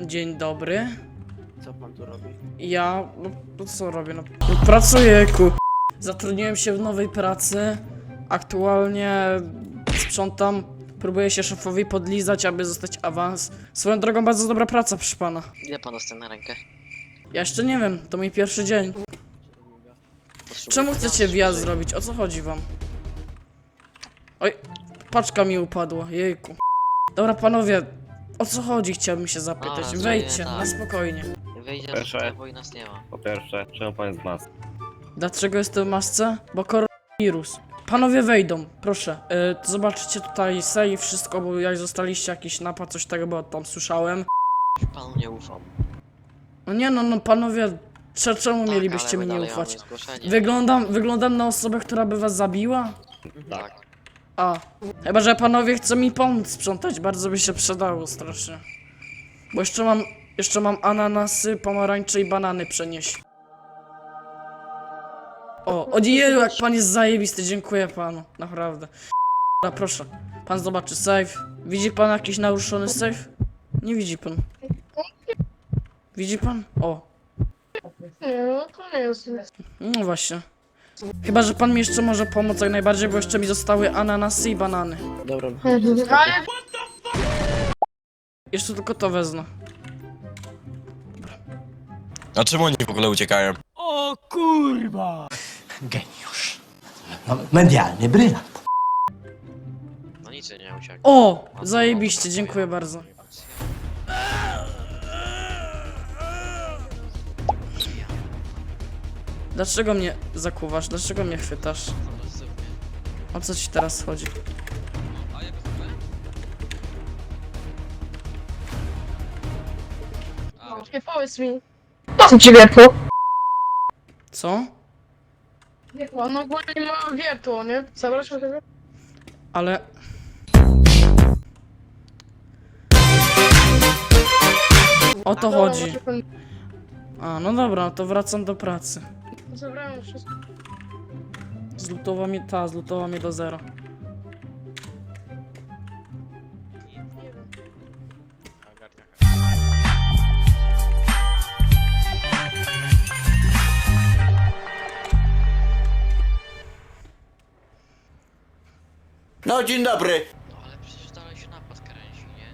Dzień dobry. Co pan tu robi? Ja, no, no co robię, no, no pracuję, ku... Zatrudniłem się w nowej pracy. Aktualnie sprzątam. Próbuję się szefowi podlizać, aby zostać awans. Swoją drogą bardzo dobra praca, proszę pana. Ile pan dostał na rękę? Ja jeszcze nie wiem, to mój pierwszy dzień. Potrzebuję Czemu chcecie wjazd żeby- zrobić? O co chodzi wam? Oj, paczka mi upadła, jejku. Dobra, panowie, o co chodzi chciałbym się zapytać. A, Wejdźcie, tak. na spokojnie. Wyjdzie Proszę. z lewo i nas nie ma. Po pierwsze, czemu pan jest w masce? Dlaczego jestem w masce? Bo koronawirus. Panowie wejdą, proszę. Yy, zobaczycie tutaj sej wszystko, bo jak zostaliście jakiś napad, coś tego, bo tam słyszałem. Panu nie ufam. No nie no, no panowie, cze- czemu Tak, mielibyście mi nie ufać? Wyglądam, wyglądam na osobę, która by was zabiła? Tak. A, chyba że panowie chcą mi pomóc sprzątać, bardzo by się przydało strasznie. Bo jeszcze mam, jeszcze mam ananasy, pomarańcze i banany przenieść. O, ojeju, jak pan jest zajebisty, dziękuję panu, naprawdę. Dobra, proszę, pan zobaczy safe. Widzi pan jakiś naruszony safe? Nie widzi pan. Widzi pan? O, Nie, no to nie jest. no właśnie. Chyba, że pan mi jeszcze może pomóc jak najbardziej, bo jeszcze mi zostały ananasy i banany. Dobra, Ale Jeszcze tylko to wezmę. A czemu oni w ogóle uciekają? Geniusz. No, medialny brylant. No nic nie uciekł. O! Zajebiście, dziękuję bardzo. Dlaczego mnie zakuwasz? Dlaczego mnie chwytasz? O co ci teraz chodzi? nie powiedz mi. Co ci wiertło? Co? On ogólnie ma wiertło, nie? Zapraszam tego? Ale... O to chodzi. A, no dobra, to wracam do pracy. Zabrałem wszystko. Zlutowa mnie, ta, zlutowa mnie do zera. No dzień dobry. No ale przecież dalej się napad kręci, nie?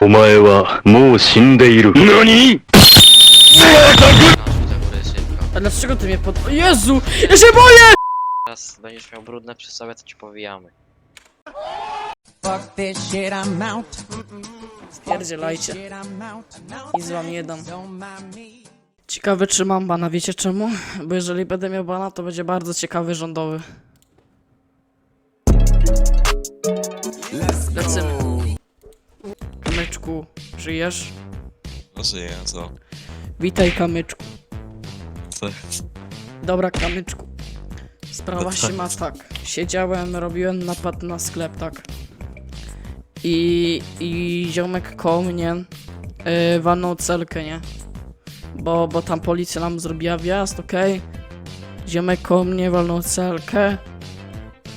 お前はもう死んでいる。何 a dlaczego ty mnie pod... O Jezu! Ja się boję! Teraz będziesz miał brudne przy sobie, to ci powijamy. Fuck this shit, I'm out. Spierdzielajcie. Nic wam nie dam. Ciekawe czy mam bana, wiecie czemu? Bo jeżeli będę miał bana, to będzie bardzo ciekawy rządowy. Lecimy. Kamyczku, żyjesz? No żyję, co? Witaj kamyczku. Co? Dobra kamyczku. Sprawa No się ma tak. Siedziałem, robiłem napad na sklep, tak. I, i ziomek koło mnie yy, walnął celkę, nie? Bo, bo tam policja nam zrobiła wjazd, okej? Ziomek koło mnie walnął celkę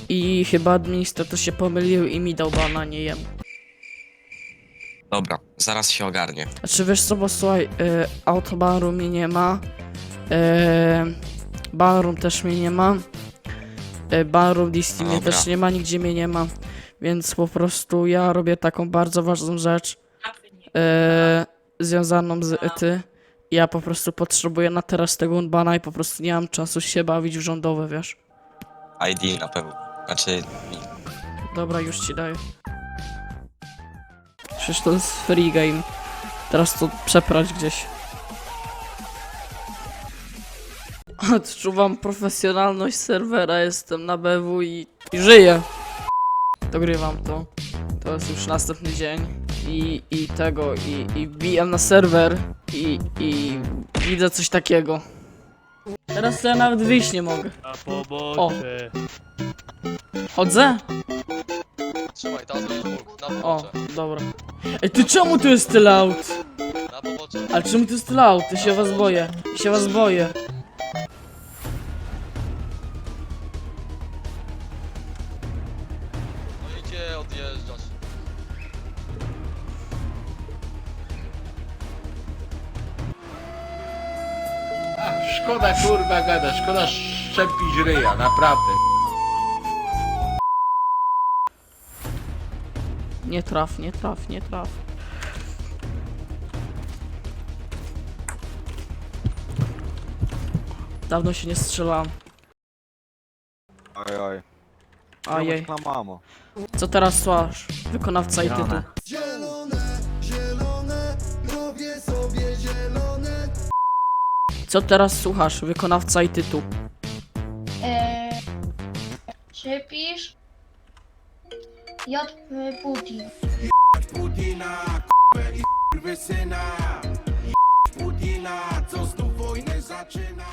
i chyba administrator się pomylił i mi dał bana, nie jem. Dobra, zaraz się ogarnie. Znaczy wiesz co, bo słuchaj, y, autobaru mnie nie ma, y, barroom też mnie nie ma, y, barroom DC mnie Dobra. też nie ma, nigdzie mnie nie ma, więc po prostu ja robię taką bardzo ważną rzecz y, związaną z ty. Ja po prostu potrzebuję na teraz tego unbana i po prostu nie mam czasu się bawić w rządowe, wiesz? ID na pewno. Znaczy, Dobra, już ci daję. Przecież to jest free game. Teraz to przeprać gdzieś. Odczuwam profesjonalność serwera, jestem na BW i, i żyję. Dogrywam to. To jest już następny dzień. I, i tego, i, i wbijam na serwer i, i widzę coś takiego. Teraz to ja nawet wyjść nie mogę. O! Chodzę? Trzymaj, tam jest łuk, O, dobra. Ej, ty czemu tu jest tyle aut? Na pobocze. Ale czemu tu jest tyle aut? Ja się was boję. Ja się was boję. No idzie, odjeżdżasz. Szkoda kurwa gada, szkoda szczepić ryja, naprawdę. Nie traf, nie traf, nie traf. Dawno się nie strzelałem. Oj, oj. Ajej. Na mamo. Co teraz słasz? Wykonawca i tytuł. Co teraz słuchasz? Wykonawca i tytuł. Eee, Przepisz J. Y, Putin. Putina, k***e i syna. Putina, co znów wojnę zaczyna.